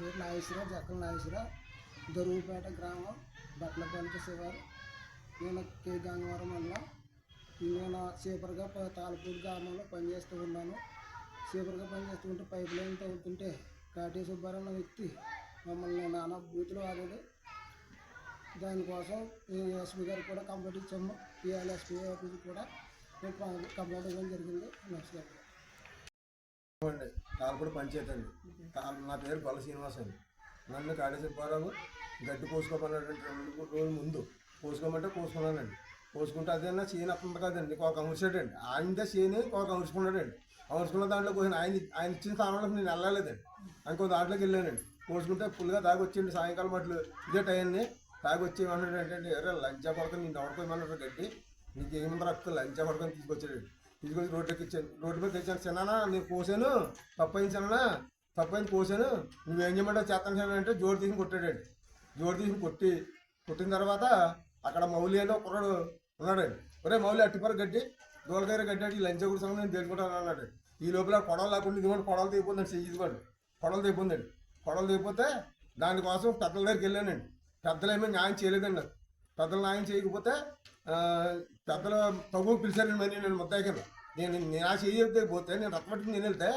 పేరు నాగేశ్వర జక్కల నాగేశ్వర దొరుగుపేట గ్రామం బట్లపల్లి శివారు నేను కే. గంగవరం మండలం నేను సీపర్గా ప- గ్రామంలో పనిచేస్తూ ఉన్నాను. సీపర్గా పనిచేస్తూ ఉంటే పైప్ లైన్ తవ్వుతుంటే కాటి సుబ్బారావు వ్యక్తి మమ్మల్ని నానా బూతులు ఆడాడు. దానికోసం నేను ఎస్పీ గారు కూడా కంప్లైంట్ ఇచ్చాము. పిఎల్ఎస్పీ ఆఫీస్ కూడా కంప్లైంట్ ఇవ్వడం జరిగింది. నమస్కారం. అండి తాలపూడి పంచాయతీ అండి నా పేరు గొల్ల శ్రీనివాస్ అండి. నన్ను కాడే గడ్డి కోసుకోమన్నటువంటి రెండు రోజుల ముందు పోసుకోమంటే పోసుకున్నానండి. పోసుకుంటే అదేనా చేయని అప్పుడు కదండి. ఒక అమర్చాడండి. ఆయనదే చేయని ఒక అమర్చుకున్నాడండి. అమర్చుకున్న దాంట్లో కోసం ఆయన ఆయన ఇచ్చిన స్థానంలోకి నేను వెళ్ళలేదండి. ఇంకో దాంట్లోకి వెళ్ళానండి. కోసుకుంటే ఫుల్గా తాగి వచ్చిండి సాయంకాలం అట్లు ఇదే టైంని తాగి వచ్చి ఏమన్నాడు అంటే ఎర్ర లంచా పడకని నేను ఎవరికోమన్నాడు గడ్డి? నీకు ఏముందో రక్తం లంచా పడకని తీసుకొచ్చాడండి. ఇదిగో రోడ్లకి ఇచ్చాను రోడ్డు మీద తెచ్చాను. చిన్నానా నేను కోసాను. తప్పైంది చిన్నా తప్పైంది కోసాను. నువ్వేం చేయమంటావు? చేస్తాను అంటే జోడు తీసి కొట్టాడండి జోడు తీసి కొట్టి కొట్టిన తర్వాత అక్కడ మౌలి అని ఒకడు ఉన్నాడండి ఒరే మౌలి అట్టిపర గడ్డి. దోలకాయ గడ్డి అంటే లంచ్ కూడా సంగతి నేను తెలుసుకుంటాను అన్నాడు ఈ లోపల కొడవలు లేకుండా ఇదిగోండి కొడవలు తీయిపోతుందండి చెయ్యి ఇదిగోండి కొడవలు తెగిపోతుందండి కొడవలు తెగిపోతే దానికోసం పెద్దల దగ్గరికి వెళ్ళానండి పెద్దలు ఏమీ న్యాయం చేయలేదండి. పెద్దలు న్యాయం చేయకపోతే పెద్దలు తగు పిలిచారండి మరి నేను ముద్దాయికను. నేను నా చేయకపోతే పోతే నేను రత్మట్టుకు నేను వెళ్తే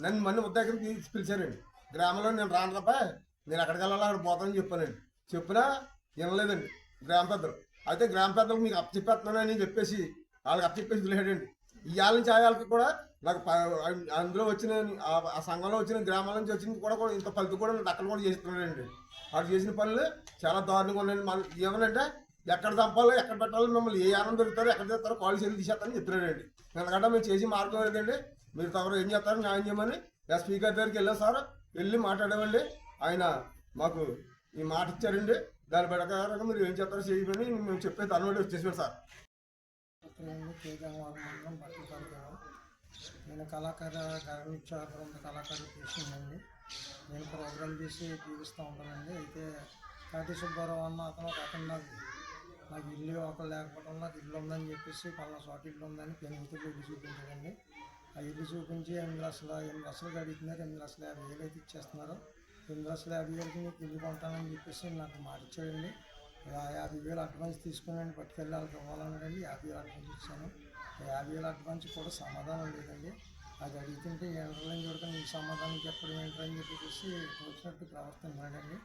నన్ను మళ్ళీ ముద్దాయికను తీసి పిలిచారండి. గ్రామంలో నేను రాను తప్ప నేను ఎక్కడికి వెళ్ళాలో అక్కడ పోతానని చెప్పానండి. చెప్పినా వినలేదండి గ్రామ పెద్దలు. అయితే గ్రామ పెద్దలు మీకు అప్పచెప్పేస్తున్నానని చెప్పేసి వాళ్ళకి అప్పచెప్పేసి వదిలేడండి ఇవాళ నుంచి ఆయాలకి కూడా నాకు అందులో వచ్చిన ఆ- సంఘంలో వచ్చిన గ్రామాల నుంచి వచ్చిన కూడా ఇంత ఫలితం కూడా నాకు అక్కడ కూడా చేస్తున్నాడండి వాళ్ళు చేసిన పనులు చాలా దారుణంగా ఉన్నాయండి. మన ఏమనంటే ఎక్కడ చంపాలో ఎక్కడ పెట్టాలో మిమ్మల్ని ఏ ఆనందం దొరుకుతారో ఎక్కడ తెస్తారో కాల్ చేసి తీసేస్తారని చెప్తున్నాడండి. ఎందుకంటే మేము చేసి మార్గం లేదండి మీరు తమరు ఏం చేస్తారో న్యాయం చేయమని ఎస్పీ గారి దగ్గరికి వెళ్ళాం సార్ వెళ్ళి మాట్లాడామండి ఆయన మాకు ఈ మాట ఇచ్చారండి. దాని ప్రకారంగా మీరు ఏం చేస్తారో చేయమని మేము చెప్పే తనబడి వచ్చేసాడు సార్. నేను కళాకార గర్వించ బృంద కళాకారులు నేను ప్రోగ్రాం చేసి జీవిస్తూ ఉంటానండి. అయితే కాటి సుబ్బారావు అన్న అతను ఒక అతను నాకు నాకు ఇల్లు ఒకరు లేకపోవడం నాకు ఇల్లు ఉందని చెప్పేసి పలానా చోట ఇల్లు ఉందని పెనుగుతులు ఇల్లు చూపించారండి ఆ ఇల్లు చూపించి ఎనిమిది లక్షల ఎనిమిది లక్షలు అడుగుతున్నారు ఎనిమిది లక్షల యాభై వేలు అయితే ఇచ్చేస్తున్నారు. ఎనిమిది లక్షల యాభై వేలకి నీకు ఇల్లు కొంటానని చెప్పేసి నాకు మాట ఇచ్చాడండి. యాభై వేలు అడ్వాన్స్ తీసుకుని పట్టుకెళ్ళి వాళ్ళకి ఇవ్వాలన్నాడండి యాభై వేలు అడ్వాన్స్ ఇచ్చాను. యాభై వేలు అడ్వాన్స్ కూడా సమాధానం లేదండి. అది అడుగుతుంటే ఎంటర్లైన్ చూడటం నీకు సమాధానం చెప్పడం ఏంటని చెప్పేసి వచ్చినట్టు ప్రవర్తిస్తున్నాడండి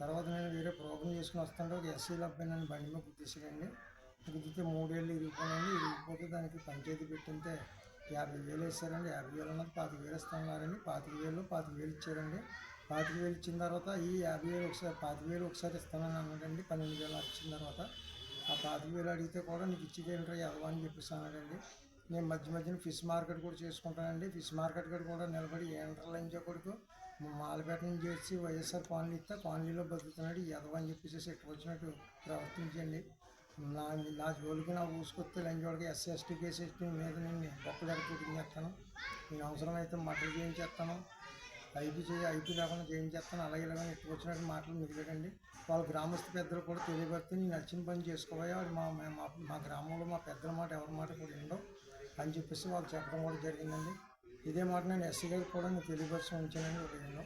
తర్వాత నేను వేరే ప్రోగ్రామ్ చేసుకుని వస్తుంటే ఒక ఎస్సీల అబ్బాయి నన్ను బండి మీద గుర్తించాడండి గుర్తితే మూడేళ్ళు ఇరిగిపోయాయండి ఇరిగిపోతే దానికి పంచాయతీ పెట్టింటే యాభై వేలు వేసారండి. యాభై వేలు ఉన్నది పాతిక వేలు ఇస్తున్నారండి పాతిక వేలు పాతిక వేలు ఇచ్చారండి. పాతిక వేలు ఇచ్చిన తర్వాత ఈ యాభై వేలు ఒకసారి పాతిక వేలు ఒకసారి ఇస్తానని అన్నాడండి. పన్నెండు వేలు వచ్చిన తర్వాత ఆ పాతిక వేలు అడిగితే కూడా నీకు ఇచ్చేది ఏంటో ఎవరు అని చెప్పేసి అన్నాడండి. నేను మధ్య మధ్యన ఫిష్ మార్కెట్ కూడా చేసుకుంటానండి. ఫిష్ మార్కెట్ కూడా కూడా నిలబడి ఏంటర్ కొడుకు మాలపేట నుంచి వచ్చి వైఎస్ఆర్ కాలనీ ఇస్తే కాలనీలో బతుకుతున్నాడు. ఎదవ అని చెప్పేసి ఇక్కడ వచ్చినట్టు ప్రవర్తించండి. నా నా జోలికి నా ఊసుకొస్తే లంజోడికి ఎస్సీ ఎస్టీ కేసు మీద నేను బొక్కలు ఎడకూటింగ్ చేస్తాను నేను అవసరమైతే మటర్ చేయించేస్తాను. ఐపీ చేయి ఐపీ లేకుండా ఏం చేస్తాను అలాగే ఇలాగని ఎక్కువ వచ్చినట్టు మాటలు మిగిలేదండి వాళ్ళ గ్రామస్తు పెద్దలు కూడా తెలియబడితే నేను నచ్చిన పని చేసుకోవాలి అది మా మా- గ్రామంలో మా పెద్దల మాట ఎవరి మాట కూడా ఉండవు అని చెప్పేసి వాళ్ళు చెప్పడం కూడా జరిగిందండి. ఇదే మాట నేను ఎస్సీ గారికి కూడా నేను తెలియపరిచి ఉంచానని ఒకటిలో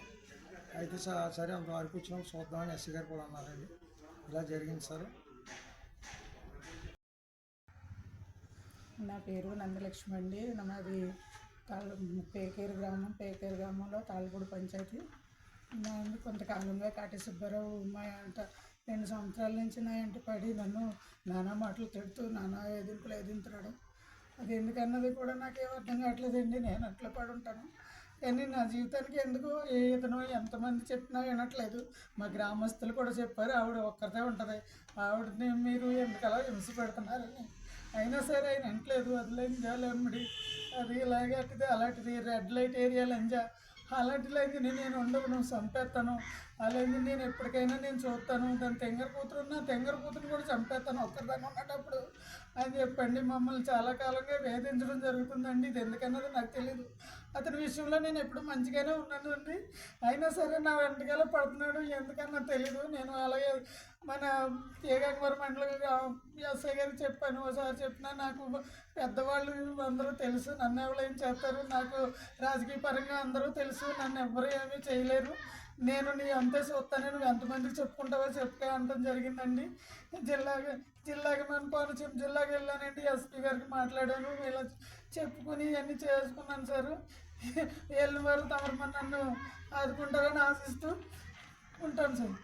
అయితే స- సరే అంతవరకు వచ్చినాక చూద్దామని ఎస్సీ గారు కూడా అన్నారండి. ఇలా జరిగింది సార్. నా పేరు నందలక్ష్మి అండి. నాది తాళ్ళు పేకేరు గ్రామం పేకేరు గ్రామంలో తాళ్ళపూడి పంచాయతీ నేను కొంతకాలంగా కాటి సుబ్బారావు మా అంట రెండు సంవత్సరాల నుంచి నా ఇంటి పడి నన్ను నానా మాటలు తిడుతూ నానా ఎదింపులు ఎదింతున్నాడు అది ఎందుకన్నది కూడా నాకేం అర్థం కావట్లేదండి. నేను అట్లా పడి ఉంటాను కానీ నా జీవితానికి ఎందుకు ఏ ఇతను ఎంతమంది చెప్పినా వినట్లేదు. మా గ్రామస్తులు కూడా చెప్పారు ఆవిడ ఒక్కరితే ఉంటుంది. ఆవిడని మీరు ఎందుకలా హింస పెడుతున్నారని. అయినా సరే ఆయన వినట్లేదు. అది లంజా లమ్మిడి అది ఇలాగట్టిది అలాంటిది రెడ్ లైట్ ఏరియా లంజా. అలాంటి లైంది నేను ఉండవు నువ్వు చంపేస్తాను అలాంటి నేను ఎప్పటికైనా నేను చూస్తాను. దాని తెంగర కూతురు ఉన్న తెంగర కూతురు కూడా చంపేస్తాను ఒక్కరిదాన్ని ఉన్నటప్పుడు అని చెప్పండి మమ్మల్ని చాలా కాలంగా వేధించడం జరుగుతుందండి. ఇది ఎందుకన్నది నాకు తెలియదు అతని విషయంలో నేను ఎప్పుడు మంచిగానే ఉన్నాను అండి. అయినా సరే నా వెంటకాల పడుతున్నాడు. ఎందుకన్నా తెలీదు. నేను అలాగే మన ఏగంగవరం మండలం ఎస్ఐ గారికి చెప్పాను ఒకసారి చెప్పినా నాకు పెద్దవాళ్ళు అందరూ తెలుసు నన్ను ఎవరు ఏం చేస్తారు నాకు రాజకీయ పరంగా అందరూ తెలుసు నన్ను ఎవ్వరు ఏమీ చేయలేరు. నేను నీ అంతే చూస్తాను నువ్వు ఎంతమందికి చెప్పుకుంటావో చెప్తే అంటం జరిగిందండి. జిల్లాగా జిల్లాకి మన కోనసీమ జిల్లాకి వెళ్ళానండి ఎస్పీ గారికి మాట్లాడాను ఇలా చెప్పుకుని ఇవన్నీ చేసుకున్నాను సార్. వెళ్ళిన వారు తమరు నన్ను ఆదుకుంటారని ఆశిస్తూ ఉంటాను సార్.